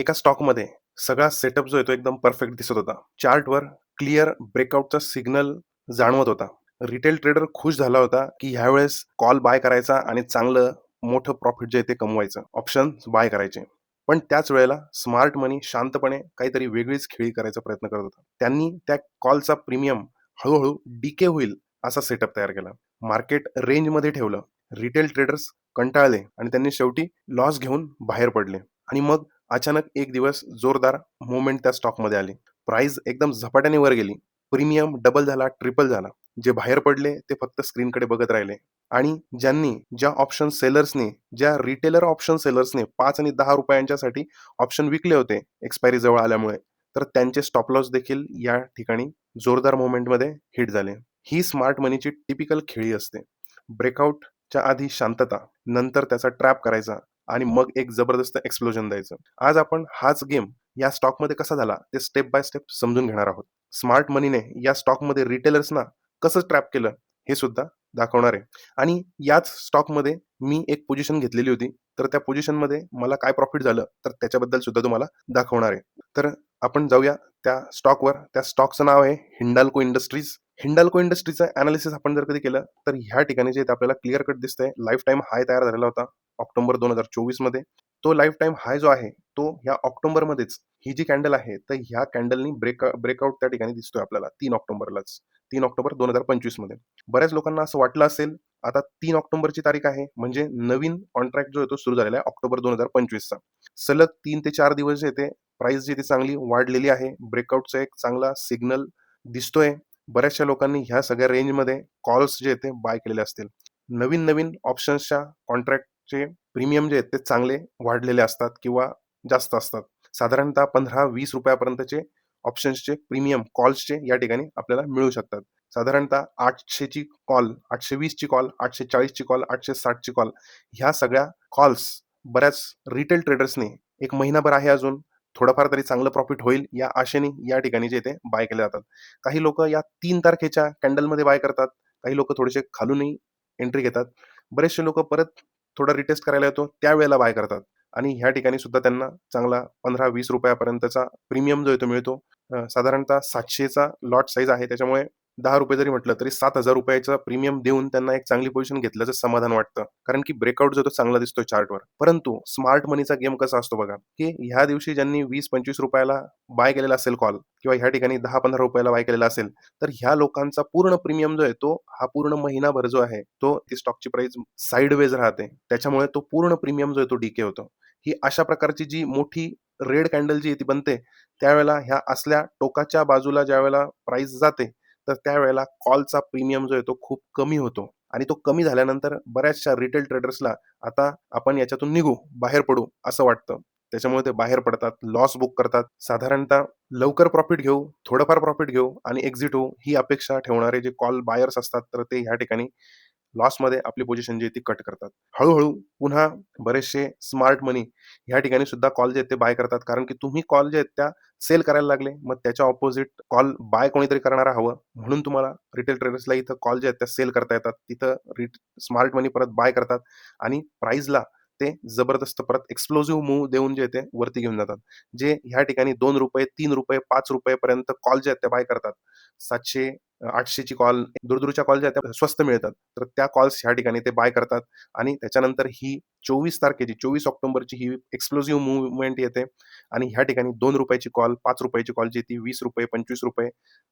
एका स्टॉकमध्ये सगळा सेटअप जो आहे तो एकदम परफेक्ट दिसत होता. चार्टवर क्लिअर ब्रेकआउटचा सिग्नल जाणवत होता. रिटेल ट्रेडर खुश झाला होता की ह्यावेळेस कॉल बाय करायचा आणि चांगलं मोठं प्रॉफिट जे आहे ते कमवायचं. ऑप्शन बाय करायचे. पण त्याच वेळेला स्मार्ट मनी शांतपणे काहीतरी वेगळीच खेळी करायचा प्रयत्न करत होता. त्यांनी त्या कॉलचा प्रीमियम हळूहळू डीके होईल असा सेटअप तयार केला. मार्केट रेंजमध्ये ठेवलं. रिटेल ट्रेडर्स कंटाळले आणि त्यांनी शेवटी लॉस घेऊन बाहेर पडले. आणि मग अचानक एक दिवस जोरदार मुवमेंट त्या स्टॉकमध्ये आली. प्राइस एकदम झपाट्याने वर गेली. प्रीमियम डबल झाला ट्रिपल झाला. जे बाहेर पडले ते फक्त स्क्रीनकडे बघत राहिले. आणि ज्यांनी ज्या ऑप्शन सेलर्सने ज्या रिटेलर ऑप्शन सेलर्सने पाच आणि दहा रुपयांच्यासाठी ऑप्शन विकले होते एक्सपायरी जवळ आल्यामुळे तर त्यांचे स्टॉप लॉस देखील या ठिकाणी जोरदार मोमेंटमध्ये हिट झाले. ही स्मार्ट मनीची टिपिकल खेळी असते. ब्रेकआउटच्या आधी शांतता नंतर त्याचा ट्रॅप करायचा आणि मग एक जबरदस्त एक्सप्लोजन द्यायचं. आज आपण हाच गेम या स्टॉकमध्ये कसा झाला ते स्टेप बाय स्टेप समजून घेणार आहोत. स्मार्ट मनीने या स्टॉकमध्ये रिटेलर्सना कसं ट्रॅप केलं हे सुद्धा दाखवणार आहे. आणि याच स्टॉकमध्ये मी एक पोझिशन घेतलेली होती तर त्या पोझिशनमध्ये मला काय प्रॉफिट झालं तर त्याच्याबद्दल सुद्धा तुम्हाला दाखवणार आहे. तर आपण जाऊया त्या स्टॉकवर त्या स्टॉकचं नाव आहे हिंडाल्को इंडस्ट्रीज हिंडाल्को इंडस्ट्रीचं अनालिसिस आपण जर कधी केलं तर ह्या ठिकाणी जे आपल्याला क्लिअर कट दिसतंय. लाईफ टाईम हाय तयार झालेला होता. ऑक्टोबर दोन हजार चोवीसमध्ये. तो लाईफ टाईम हाय जो आहे तो ह्या ऑक्टोबरमध्येच ही जी कॅन्डल आहे तर ह्या कॅन्डलनी ब्रेक ब्रेकआउट त्या ठिकाणी दिसतोय आपल्याला तीन ऑक्टोबरलाच. तीन ऑक्टोबर दोन हजार पंचवीसमध्ये. बऱ्याच लोकांना असं वाटलं असेल आता तीन ऑक्टोबरची तारीख आहे म्हणजे नवीन कॉन्ट्रॅक्ट जो आहे तो सुरू झालेला आहे ऑक्टोबर दोन हजार पंचवीसचा. सलग तीन ते चार दिवस जे ते प्राइस जी ती चांगली वाढलेली आहे ब्रेकआउटचा एक चांगला सिग्नल दिसतोय. बऱ्याचशा लोकांनी ह्या सगळ्या रेंजमध्ये कॉल्स जे आहेत ते बाय केलेले असतील. नवीन नवीन ऑप्शन्सच्या कॉन्ट्रॅक्ट चे प्रीमियम जे आहेत ते चांगले वाढलेले असतात किंवा जास्त असतात. साधारणतः पंधरा वीस रुपयापर्यंतचे ऑप्शन्सचे प्रीमियम कॉल्सचे या ठिकाणी आपल्याला मिळू शकतात. साधारणतः आठशेची कॉल आठशे वीसची कॉल आठशे चाळीसची कॉल आठशे साठची कॉल ह्या सगळ्या कॉल्स बऱ्याच रिटेल ट्रेडर्सने एक महिनाभर आहे अजून थोडंफार तरी चांगलं प्रॉफिट होईल या आशेने या ठिकाणी जे ते बाय केले जातात. काही लोक या तीन तारखेच्या कॅन्डलमध्ये बाय करतात काही लोक थोडेसे खालूनही एंट्री घेतात. बरेचसे लोक परत थोडा रिटेस्ट करायला येतो त्यावेळेला बाय करतात. आणि ह्या ठिकाणी सुद्धा त्यांना चांगला पंधरा वीस रुपयापर्यंतचा प्रीमियम जो आहे तो मिळतो. साधारणतः सातशेचा लॉट साईज आहे. त्याच्यामुळे दहा रुपये जरी म्हटलं तरी सात हजार रुपयाचा प्रीमियम देऊन त्यांना एक चांगली पोझिशन घेतल्याचं समाधान वाटतं. कारण की ब्रेकआउट जो तो चांगला दिसतोय चार्टवर परंतु स्मार्ट मनीचा गेम कसा असतो बघा की ह्या दिवशी ज्यांनी वीस पंचवीस रुपयाला बाय केलेला असेल कॉल किंवा ह्या ठिकाणी दहा पंधरा रुपयाला बाय केलेला असेल तर ह्या लोकांचा पूर्ण प्रीमियम जो आहे तो हा पूर्ण महिनाभर जो आहे तो ती स्टॉकची प्राइस साईडवेज राहते. त्याच्यामुळे तो पूर्ण प्रीमियम जो आहे तो डीके होतो. ही अशा प्रकारची जी मोठी रेड कॅन्डल जी ती बनते त्यावेळेला ह्या असल्या टोकाच्या बाजूला ज्या वेळेला प्राइस जाते तर त्यावेळेला कॉलचा प्रीमियम जो आहे तो खूप कमी होतो. आणि तो कमी झाल्यानंतर बऱ्याचशा रिटेल ट्रेडर्सला आता आपण याच्यातून निघू बाहेर पडू असं वाटतं. त्याच्यामुळे ते बाहेर पडतात लॉस बुक करतात. साधारणतः लवकर प्रॉफिट घेऊ थोडंफार प्रॉफिट घेऊ आणि एक्झिट होऊ ही अपेक्षा ठेवणारे जे कॉल बायर्स असतात तर ते ह्या ठिकाणी लॉसमध्ये आपली पोझिशन जी आहे ती कट करतात. हळूहळू पुन्हा बरेचसे स्मार्ट मनी ह्या ठिकाणी सुद्धा कॉल जे आहेत ते बाय करतात. कारण की तुम्ही कॉल जे आहेत त्या सेल करायला लागले मग त्याच्या ऑपोजिट कॉल बाय कोणीतरी करणारा हवं. म्हणून तुम्हाला रिटेल ट्रेडर्सला इथं कॉल जे आहेत त्या सेल करता येतात. तिथं रिट स्मार्ट मनी परत बाय करतात. आणि प्राईजला ते जबरदस्त परत एक्सप्लोजिव्ह मूव देऊन जे ते वरती घेऊन जातात. जे ह्या ठिकाणी दोन रुपये तीन रुपये पाच रुपयेपर्यंत कॉल जे आहेत त्या बाय करतात. सातशे आठशेची कॉल दूरदूरच्या कॉल ज्या त्या स्वस्त मिळतात. तर त्या कॉल्स ह्या ठिकाणी ते बाय करतात. आणि त्याच्यानंतर ही चोवीस तारखेची चोवीस ऑक्टोबरची ही एक्सप्लोजिव्ह मुवमेंट येते. आणि ह्या ठिकाणी दोन रुपयाची कॉल पाच रुपयाची कॉल जी ती वीस रुपये पंचवीस रुपये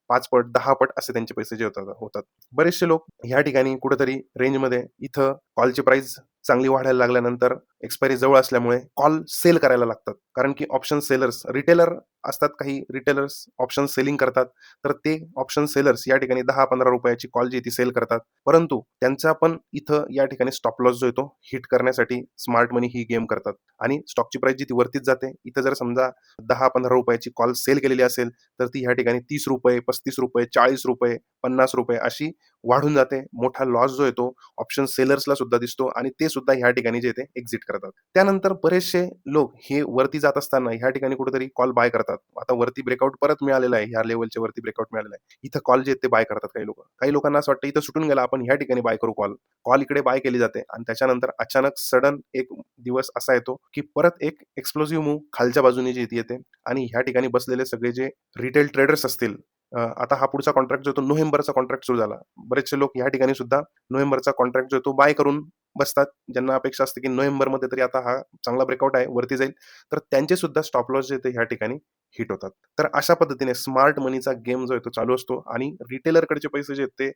पाच पट दहा पट असे त्यांचे पैसे जे होतात होतात. बरेचसे लोक ह्या ठिकाणी कुठेतरी रेंजमध्ये इथं कॉलची प्राइस चांगली वाढायला लागल्यानंतर एक्सपायरी जवळ असल्यामुळे कॉल सेल करायला लागतात. कारण की ऑप्शन सेलर्स रिटेलर असतात काही रिटेलर्स ऑप्शन सेलिंग करतात. तर ते ऑप्शन सेलर्स या ठिकाणी दहा पंधरा रुपयाची कॉल जी ती सेल करतात. परंतु त्यांचा पण इथं या ठिकाणी स्टॉप लॉस जो येतो हिट करण्यासाठी स्मार्ट मनी ही गेम करतात. आणि स्टॉकची प्राइस जी ती वरतीच जाते. इथं जर समजा दहा पंधरा रुपयाची कॉल सेल केलेली असेल तर ती ह्या ठिकाणी तीस रुपये पस्तीस रुपये चाळीस रुपये पन्नास रुपये अशी वाढून जाते. मोठा लॉस जो येतो ऑप्शन सेलर्सला सुद्धा दिसतो आणि ते सुद्धा ह्या ठिकाणी जे ते एक्झिट करतात. त्यानंतर बरेचसे लोक हे वरती जात असताना ह्या ठिकाणी कुठेतरी कॉल बाय करतात. आता वरती ब्रेकआउट परत मिळालेला आहे. ह्या लेवलच्या वरती ब्रेकआउट मिळालेला आहे. इथं कॉल जे ते बाय करतात काही लोक. काही लोकांना असं वाटतं इथं सुटून गेला आपण ह्या ठिकाणी बाय करू कॉल कॉल इकडे बाय केली जाते आणि त्याच्यानंतर अचानक सडन एक दिवस असा येतो की परत एक एक्सप्लोसिव्ह मूव्ह खालच्या बाजूने जी येते आणि ह्या ठिकाणी बसलेले सगळे जे रिटेल ट्रेडर्स असतील आता हा पुढचा कॉन्ट्रॅक्ट जो तो नोव्हेंबरचा कॉन्ट्रॅक्ट सुरू झाला. बरेचसे लोक या ठिकाणी सुद्धा नोव्हेंबरचा कॉन्ट्रॅक्ट जो तो बाय करून बसतात. ज्यांना अपेक्षा असते की नोव्हेंबरमध्ये तरी आता हा चांगला ब्रेकआउट आहे वरती जाईल. तर त्यांचे सुद्धा स्टॉप लॉस जे ते ह्या ठिकाणी हिट होतात. तर अशा पद्धतीने स्मार्ट मनीचा गेम जो आहे तो चालू असतो आणि रिटेलरकडचे पैसे जे आहेत ते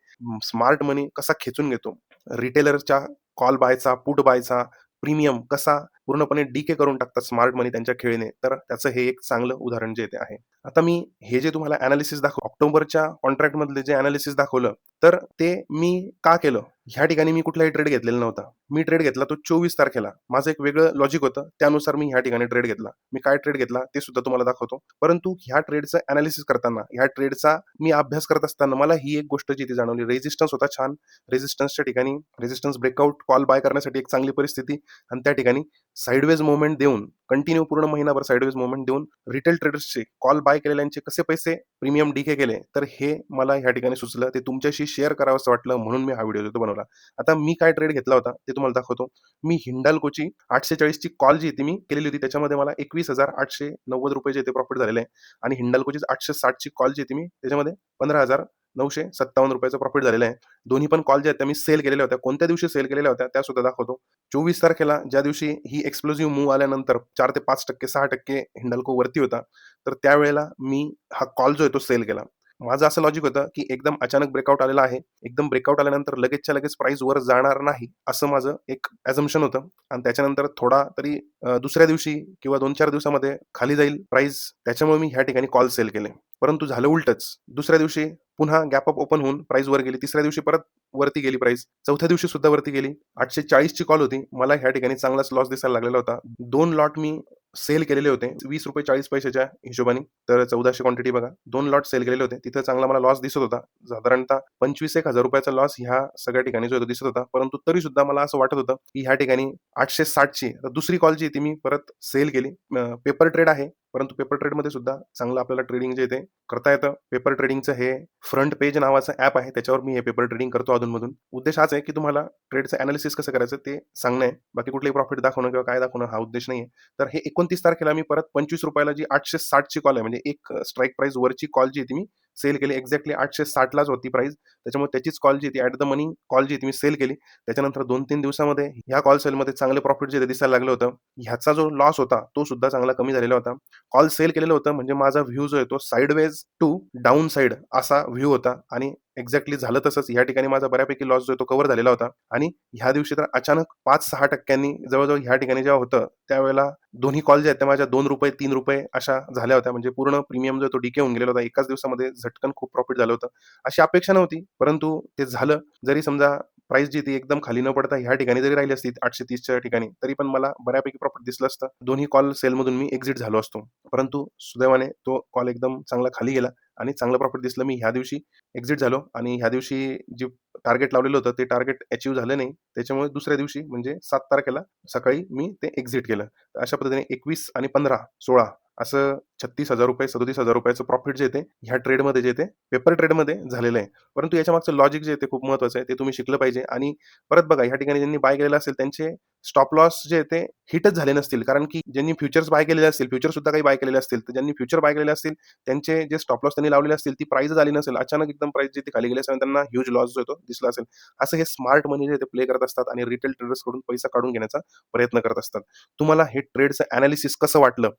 स्मार्ट मनी कसा खेचून घेतो? रिटेलरच्या कॉल बायचा पुट बायचा प्रीमियम कसा पूर्णपणे डीके करून टाकतात स्मार्ट मनी त्यांच्या खेळीने तर त्याचं हे एक चांगलं उदाहरण जे ते आहे. आता मी हे जे तुम्हाला अनालिसिस दाखव ऑक्टोबरच्या कॉन्ट्रॅक्ट मधले जे अनालिसिस दाखवलं तर ते मी का केलं? ह्या ठिकाणी मी कुठलाही ट्रेड घेतलेला नव्हता. मी ट्रेड घेतला तो चोवीस तारखेला. माझं एक वेगळं लॉजिक होतं. त्यानुसार मी ह्या ठिकाणी ट्रेड घेतला. मी काय ट्रेड घेतला ते सुद्धा तुम्हाला दाखवतो. परंतु ह्या ट्रेडचं अनालिसिस करताना ह्या ट्रेडचा मी अभ्यास करत असताना मला ही एक गोष्ट जी ती जाणवली. रेजिस्टन्स होता छान. रेजिस्टन्सच्या ठिकाणी रेजिस्टन्स ब्रेकआउट कॉल बाय करण्यासाठी एक चांगली परिस्थिती आणि त्या ठिकाणी साईडवेज मुवमेंट देऊन कंटिन्यू पूर्ण महिनाभर साईडवेज मुवमेंट देऊन रिटेल ट्रेडर्सचे कॉल बाय केलेल्यांचे कसे पैसे प्रीमियम डीके केले तर हे मला ह्या ठिकाणी सुचलं. ते तुमच्याशी शेअर करावं असं वाटलं म्हणून मी हा व्हिडिओ तो बनवला. आता मी काय ट्रेड घेतला होता ते तुम्हाला दाखवतो. मी हिंडाल्कोची आठशे चाळीसची कॉल जी ती मी केलेली होती त्याच्यामध्ये मला एकवीस हजार आठशे नव्वद रुपये जे ते प्रॉफिट झालेले आहे. आणि हिंडाल्कोची आठशे साठची कॉल जी ती मी त्याच्यामध्ये पंधरा हजार नऊशे सत्तावन्न रुपयाचं प्रॉफिट झालेलं आहे. दोन्ही पण कॉल जे आहेत त्या मी सेल केलेल्या होत्या. कोणत्या दिवशी सेल केलेल्या होत्या त्या सुद्धा दाखवतो. चोवीस तारखेला ज्या दिवशी ही एक्सप्लोजिव्ह मूव्ह आल्यानंतर चार ते पाच टक्के सहा टक्के हिंडाल्को वरती होता तर त्यावेळेला मी हा कॉल जो आहे तो सेल केला. माझं असं लॉजिक होतं की एकदम अचानक ब्रेकआउट आलेला आहे. एकदम ब्रेकआउट आल्यानंतर लगेचच्या लगेच प्राइस वर जाणार नाही असं माझं एक ॲझम्शन होतं. आणि त्याच्यानंतर थोडा तरी दुसऱ्या दिवशी किंवा दोन चार दिवसामध्ये खाली जाईल प्राइस त्याच्यामुळे मी ह्या ठिकाणी कॉल सेल केले. परंतु झालं उलटच. दुसऱ्या दिवशी पुन्हा गॅप अप ओपन होऊन प्राइस वर गेली. तिसऱ्या दिवशी परत वरती गेली प्राइस चौथ्या दिवशी सुद्धा वरती गेली. आठशे चाळीसची कॉल होती. मला ह्या ठिकाणी चांगलाच लॉस दिसायला लागलेला होता. दोन लॉट मी सेल केलेले होते. वीस रुपये चाळीस पैशाच्या हिशोबाने. तर चौदाशे क्वांटिटी बघा. दोन लॉट सेल केलेले होते. तिथं चांगला मला लॉस दिसत होता. साधारणतः पंचवीस एक हजार रुपयाचा लॉस ह्या सगळ्या ठिकाणी जो दिसत होता. परंतु तरी सुद्धा मला असं वाटत होतं की ह्या ठिकाणी आठशे साठची तर दुसरी कॉल जी ती मी परत सेल केली. पेपर ट्रेड आहे. परंतु पेपर ट्रेडमध्ये सुद्धा चांगलं आपल्याला ट्रेडिंग जे ते करता येतं. पेपर ट्रेडिंगचं हे फ्रंट पेज नावाचं ॲप आहे त्याच्यावर मी हे पेपर ट्रेडिंग करतो अधूनमधून. उद्देश हाच आहे की तुम्हाला ट्रेडचं अनालिसिस कसं करायचं ते सांगणं आहे. बाकी कुठलेही प्रॉफिट दाखवणं किंवा काय दाखवणं हा उद्देश नाही आहे तर हे एकोणतीस तारखेला मी परत पंचवीस रुपयाला जी आठशे साठची कॉल आहे म्हणजे एक स्ट्राईक प्राईस वरची कॉल जी आहे ती मी सेल केली. एक्झॅक्टली आठशे साठलाच होती प्राइस त्याच्यामुळे त्याचीच कॉल जी ती ॲट द मनी कॉल जी ती मी सेल केली. त्याच्यानंतर दोन तीन दिवसामध्ये ह्या कॉल सेलमध्ये चांगले प्रॉफिट जे दिसायला लागलं होतं. ह्याचा जो लॉस होता तो सुद्धा चांगला कमी झालेला होता. कॉल सेल केलेलं होतं म्हणजे माझा व्ह्यू जो आहे तो साईडवेज टू डाऊन साईड असा व्ह्यू होता. आणि एक्झॅक्टली झालं तसंच. या ठिकाणी माझा बऱ्यापैकी लॉस जो आहे तो कव्हर झालेला होता. आणि ह्या दिवशी तर अचानक पाच सहा टक्क्यांनी जवळजवळ ह्या ठिकाणी जेव्हा होतं त्यावेळेला दोन्ही कॉल जे आहेत त्या माझ्या दोन रुपये तीन रुपये अशा झाल्या होत्या. म्हणजे पूर्ण प्रीमियम जो तो डिके होऊन गेलेला होता. एकाच दिवसामध्ये झटकन खूप प्रॉफिट झालं होतं. अशी अपेक्षा नव्हती परंतु ते झालं. जरी समजा प्राइस जी ती एकदम खाली न पडता ह्या ठिकाणी जरी राहिली असती आठशे तीसच्या ठिकाणी तरी पण मला बऱ्यापैकी प्रॉफिट दिसलं असतं. दोन्ही कॉल सेलमधून मी एक्झिट झालो असतो. परंतु सुदैवाने तो कॉल एकदम चांगला खाली गेला आणि चांगलं प्रॉफिट दिसलं. मी ह्या दिवशी एक्झिट झालो आणि ह्या दिवशी जे टार्गेट लावलेलं होतं ते टार्गेट अचीव्ह झालं नाही. त्याच्यामुळे दुसऱ्या दिवशी म्हणजे सात तारखेला सकाळी मी ते एक्झिट केलं. तर अशा पद्धतीने एकवीस आणि पंधरा सोळा असं छत्तीस हजार रुपये सदोतीस हजार रुपयाचं प्रॉफिट जे ते ह्या ट्रेडमध्ये जे ते पेपर ट्रेडमध्ये झालेलं आहे. परंतु याच्या मागचं लॉजिक जे ते खूप महत्वाचं आहे ते तुम्ही शिकलं पाहिजे. आणि परत बघा ह्या ठिकाणी ज्यांनी बाय केलेलं असेल त्यांचे स्टॉप लॉस जे ते हिटच झाले नसतील. कारण की ज्यांनी फ्युचर्स बाय केलेले असतील फ्युचर सुद्धा काही बाय केलेले असतील तर ज्यांनी फ्युचर बाय केलेले असतील त्यांचे जे स्टॉप लॉस त्यांनी लावलेले असतील ती प्राइस झाली नसेल अचानक एकदम प्राइस जे खाली गेली असेल त्यांना ह्यूज लॉस जो येतो दिसला असेल. असं हे स्मार्ट मनी जे ते प्ले करत असतात आणि रिटेल ट्रेडर्सकडून पैसा काढून घेण्याचा प्रयत्न करत असतात. तुम्हाला हे ट्रेडचं अनालिसिस कसं वाटलं?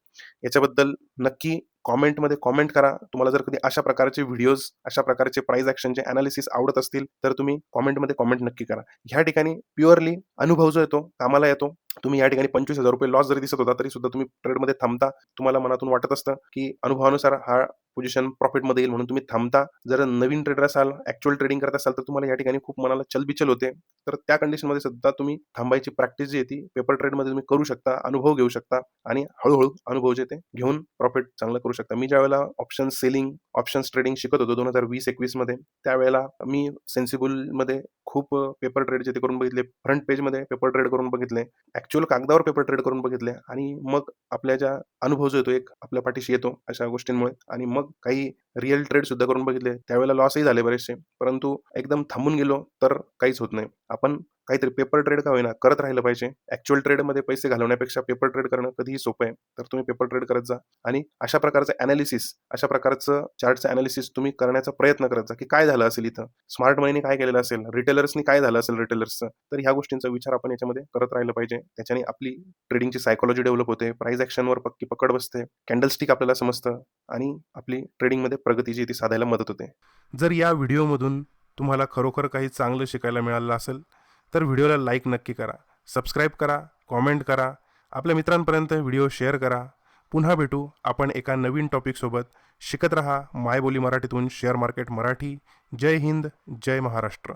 याच्याबद्दल नक्की aquí कॉमेंटमध्ये कॉमेंट करा. तुम्हाला जर कधी अशा प्रकारचे व्हिडिओज अशा प्रकारचे प्राईज ॲक्शनचे अनालिसिस आवडत असतील तर तुम्ही कॉमेंटमध्ये कॉमेंट नक्की करा. ह्या ठिकाणी प्युअरली अनुभव जो येतो कामाला येतो तुम्ही या ठिकाणी पंचवीस हजार रुपये लॉस जरी दिसत होता तरी सुद्धा तुम्ही ट्रेडमध्ये थांबता. तुम्हाला मनातून वाटत असतं की अनुभवानुसार हा पोझिशन प्रॉफिटमध्ये येईल म्हणून तुम्ही थांबता. जर नवीन ट्रेडर असाल ऍक्च्युअल ट्रेडिंग करत असाल तर तुम्हाला या ठिकाणी खूप मनाला चलबिचल होते. तर त्या कंडिशनमध्ये सुद्धा तुम्ही थांबायची प्रॅक्टिस जी आहे ती पेपर ट्रेडमध्ये तुम्ही करू शकता अनुभव घेऊ शकता आणि हळूहळू अनुभव जे ते घेऊन प्रॉफिट चांगलं करू शकता. शकता मी ज्यावेळेला ऑप्शन सेलिंग ऑप्शन्स ट्रेडिंग शिकत होतो दोन हजार वीस एकवीसमध्ये त्यावेळेला मी सेन्सिबलमध्ये खूप पेपर ट्रेडचे ते करून बघितले फ्रंट पेजमध्ये पेपर ट्रेड करून बघितले ऍक्च्युअल कागदावर पेपर ट्रेड करून बघितले आणि मग आपल्या ज्या अनुभव जो येतो एक आपल्या पाठीशी येतो अशा गोष्टींमुळे आणि मग काही रिअल ट्रेड सुद्धा करून बघितले. त्यावेळेला लॉसही झाले बरेचसे परंतु एकदम थांबून गेलो तर काहीच होत नाही. आपण काहीतरी पेपर ट्रेड का होईना करत राहिलं पाहिजे. ऍक्च्युअल ट्रेडमध्ये पैसे घालवण्यापेक्षा पेपर ट्रेड करणं कधीही सोपं आहे. तर तुम्ही पेपर ट्रेड करत जा. आणि अशा प्रकारचं अनालिसिस अशा प्रकारचं चार्टचं अनालिसिस तुम्ही करण्याचा प्रयत्न करत जा की काय झालं असेल इथं? स्मार्ट मनीने काय केलेलं असेल? रिटेलर्सनी काय झालं असेल रिटेलर्सचं तर ह्या गोष्टींचा विचार आपण याच्यामध्ये करत राहिलं पाहिजे. त्याच्याने आपली ट्रेडिंगची सायकोलॉजी डेव्हलप होते. प्राइस ऍक्शनवर पक्की पकड बसते. कॅन्डलस्टिक आपल्याला समजतं. आणि आपली ट्रेडिंगमध्ये प्रगती जी ती साधायला मदत होते. जर या व्हिडिओमधून तुम्हाला खरोखर काही चांगलं शिकायला मिळालं असेल तर व्हिडिओला लाईक नक्की करा सबस्क्राईब करा कॉमेंट करा आपल्या मित्रांपर्यंत व्हिडिओ शेअर करा. पुन्हा भेटू आपण एका नवीन टॉपिकसोबत शिकत रहा मायबोली मराठीतून शेअर मार्केट मराठी. जय हिंद जय महाराष्ट्र.